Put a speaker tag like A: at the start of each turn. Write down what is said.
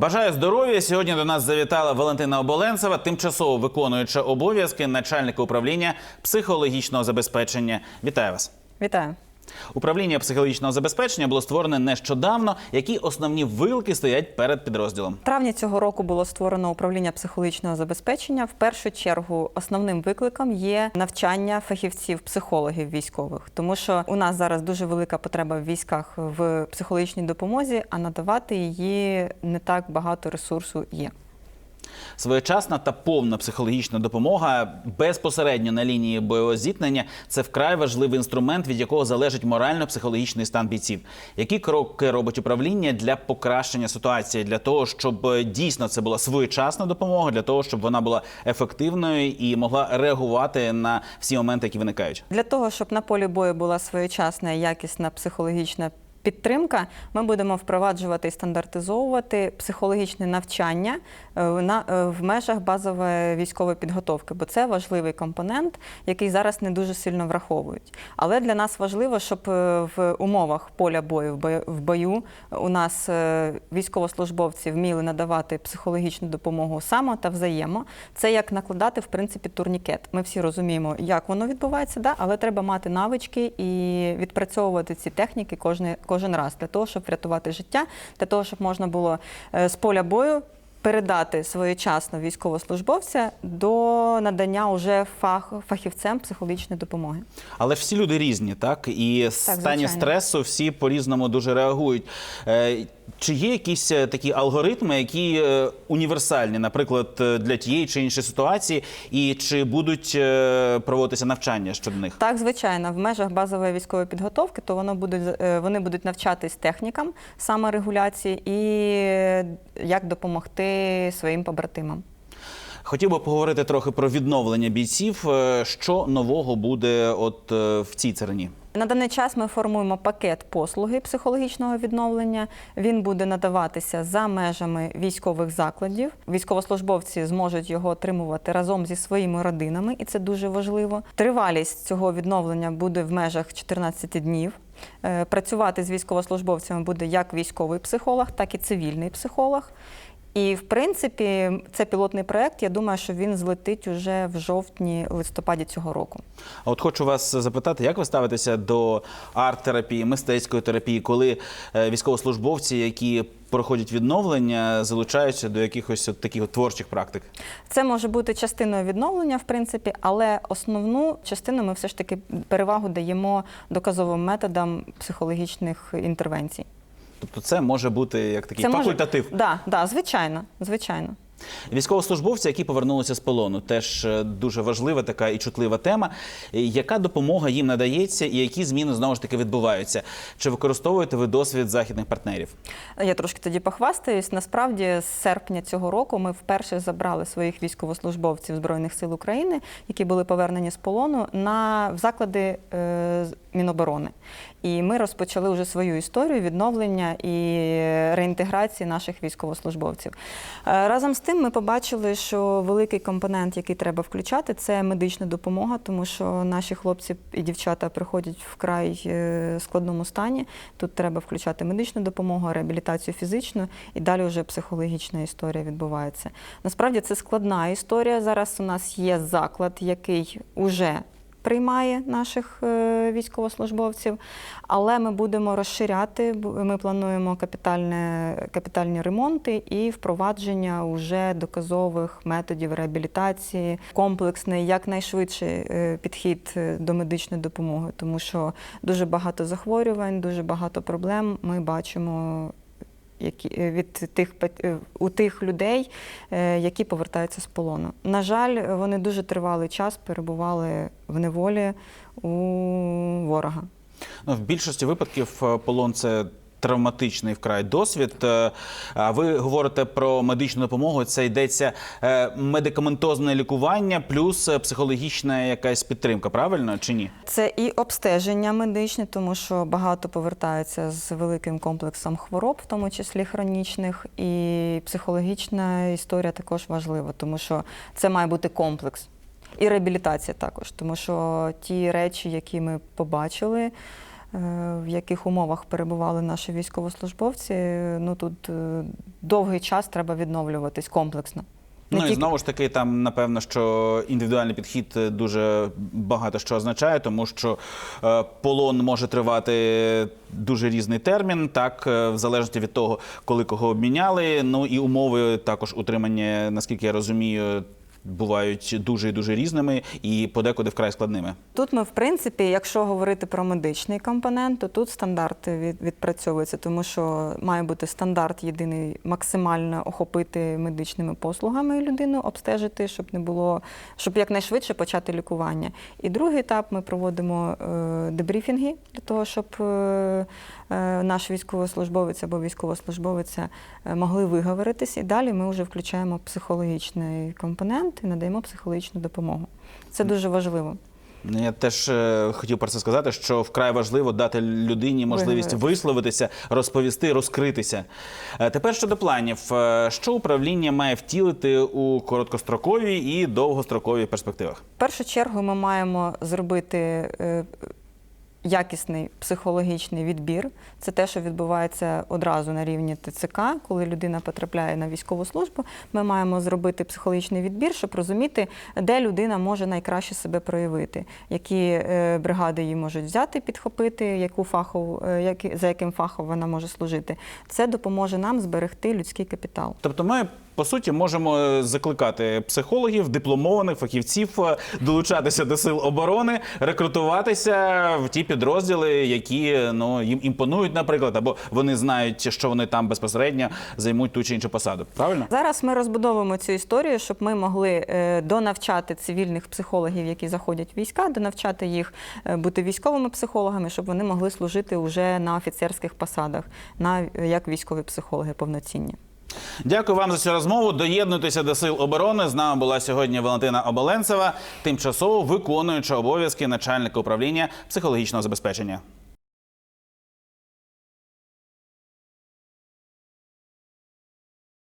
A: Бажаю здоров'я. Сьогодні до нас завітала Валентина Оболенцева, тимчасово виконуюча обов'язки начальника управління психологічного забезпечення. Вітаю вас.
B: Вітаю.
A: Управління психологічного забезпечення було створене нещодавно. Які основні вилки стоять перед підрозділом?
B: В травні цього року було створено управління психологічного забезпечення. В першу чергу основним викликом є навчання фахівців-психологів військових, тому що у нас зараз дуже велика потреба в військах в психологічній допомозі, а надавати її не так багато ресурсу є.
A: Своєчасна та повна психологічна допомога безпосередньо на лінії бойового зіткнення це вкрай важливий інструмент, від якого залежить морально-психологічний стан бійців. Які кроки робить управління для покращення ситуації, для того, щоб е, дійсно це була своєчасна допомога, для того, щоб вона була ефективною і могла реагувати на всі моменти, які виникають?
B: Для того, щоб на полі бою була своєчасна якісна психологічна підтримка, ми будемо впроваджувати і стандартизовувати психологічне навчання е, е, в межах базової військової підготовки, бо це важливий компонент, який зараз не дуже сильно враховують. Але для нас важливо, щоб е, в умовах поля бою в бою- у нас військовослужбовці вміли надавати психологічну допомогу само та взаємо. Це як накладати в принципі турнікет. Ми всі розуміємо, як воно відбувається, да? але треба мати навички і відпрацьовувати ці техніки кожен, кожен раз для того, щоб врятувати життя, для того, щоб можна було е, з поля бою. Передати своєчасно військовослужбовця до надання уже фах, фахівцем психологічної допомоги.
A: Але ж всі люди різні, так і так, стані
B: звичайно.
A: стресу всі по-різному дуже реагують. Чи є якісь е, такі алгоритми, які е, універсальні, наприклад, е, для тієї чи іншої ситуації, і чи будуть проводитися навчання щодо них?
B: Так, звичайно, в межах базової військової підготовки, то воно буде, вони будуть навчатись технікам саморегуляції і як допомогти своїм побратимам.
A: Хотів би поговорити трохи про відновлення бійців. Що нового буде от в цій царині?
B: На даний час ми формуємо пакет послуги психологічного відновлення. Він буде надаватися за межами військових закладів. Військовослужбовці зможуть його отримувати разом зі своїми родинами, і це дуже важливо. Тривалість цього відновлення буде в межах 14 днів. Е, Працювати з військовослужбовцями буде як військовий психолог, так і цивільний психолог. І в принципі, це пілотний проект. Я думаю, що він злетить уже в жовтні-листопаді цього року.
A: А От хочу вас запитати, як ви ставитеся до арт-терапії, мистецької терапії, коли е, військовослужбовці, які проходять відновлення, залучаються до якихось от таких от творчих практик?
B: Це може бути частиною відновлення, в принципі, але основну частину ми все ж таки перевагу даємо доказовим методам психологічних інтервенцій.
A: Тобто це може бути як такий
B: може-
A: факультатив.
B: Да, да, звичайно, звичайно.
A: Військовослужбовці, які повернулися з полону, теж е, дуже важлива така і чутлива тема. Яка допомога їм надається, і які зміни знову ж таки відбуваються? Чи використовуєте ви досвід західних партнерів?
B: Я трошки тоді похвастаюсь. Насправді, з серпня цього року ми вперше забрали своїх військовослужбовців Збройних сил України, які були повернені з полону, на в заклади е, Міноборони. І ми розпочали вже свою історію відновлення і реінтеграції наших військовослужбовців. Е, Разом з тим, ми побачили, що великий компонент, який треба включати, це медична допомога, тому що наші хлопці і дівчата приходять в край е, складному стані. Тут треба включати медичну допомогу, реабілітацію фізичну і далі вже психологічна історія відбувається. Насправді це складна історія. Зараз у нас є заклад, який уже приймає наших е, військовослужбовців, але ми будемо розширяти. Ми плануємо капітальне, капітальні ремонти і впровадження уже доказових методів реабілітації, комплексний, якнайшвидший е, підхід е, до медичної допомоги, тому що дуже багато захворювань, дуже багато проблем ми бачимо. Які е, від тих е, у тих людей, е, які повертаються з полону. На жаль, вони дуже тривалий час перебували в неволі у ворога.
A: Ну, в більшості випадків полон це травматичний вкрай досвід. Е, ви говорите про медичну допомогу. Це йдеться е, медикаментозне лікування плюс е, психологічна якась підтримка, правильно чи ні?
B: Це і обстеження медичне, тому що багато повертаються з великим комплексом хвороб, в тому числі хронічних, і психологічна історія також важлива, тому що це має бути комплекс. І реабілітація також, тому що ті речі, які ми побачили, в яких умовах перебували наші військовослужбовці. Ну тут е, довгий час треба відновлюватись комплексно. Не
A: Ну і знову ж таки, там напевно, що індивідуальний підхід е, дуже багато що означає, тому що е, полон може тривати дуже різний термін, так е, в залежності від того, коли кого обміняли. Ну і умови також утримання, наскільки я розумію, бувають дуже і дуже різними і подекуди вкрай складними.
B: Тут ми, в принципі, якщо говорити про медичний компонент, то тут стандарти від, відпрацьовуються, тому що має бути стандарт єдиний максимально охопити медичними послугами людину, обстежити, щоб не було, щоб якнайшвидше почати лікування. І другий етап ми проводимо е, дебріфінги для того, щоб е, е, наш військовослужбовець або військовослужбовиця е, могли виговоритись. І далі ми вже включаємо психологічний компонент і надаємо психологічну допомогу. Це дуже важливо.
A: Ну, Я теж е, хотів про це сказати, що вкрай важливо дати людині можливість висловитися, розповісти, розкритися. Е, Тепер щодо планів, Е, що управління має втілити у короткостроковій і довгостроковій перспективах?
B: В першу чергу ми маємо зробити якісний психологічний відбір. Це те, що відбувається одразу на рівні ТЦК, коли людина потрапляє на військову службу. Ми маємо зробити психологічний відбір, щоб розуміти, де людина може найкраще себе проявити, які е, бригади її можуть взяти, підхопити, яку фахову, е, за яким фахом вона може служити. Це допоможе нам зберегти людський капітал.
A: Тобто, ми по суті можемо е, закликати психологів, дипломованих фахівців е, долучатися до сил оборони, рекрутуватися в ті підрозділи, які ну їм імпонують, наприклад, або вони знають, що вони там безпосередньо займуть ту чи іншу посаду. Правильно?
B: Зараз ми розбудовуємо цю історію, щоб ми могли е, донавчати цивільних психологів, які заходять в війська, донавчати їх бути військовими психологами, щоб вони могли служити вже на офіцерських посадах, на як військові психологи повноцінні.
A: Дякую вам за цю розмову. Доєднуйтеся до сил оборони. З нами була сьогодні Валентина Оболенцева, тимчасово виконуюча обов'язки начальника управління психологічного забезпечення.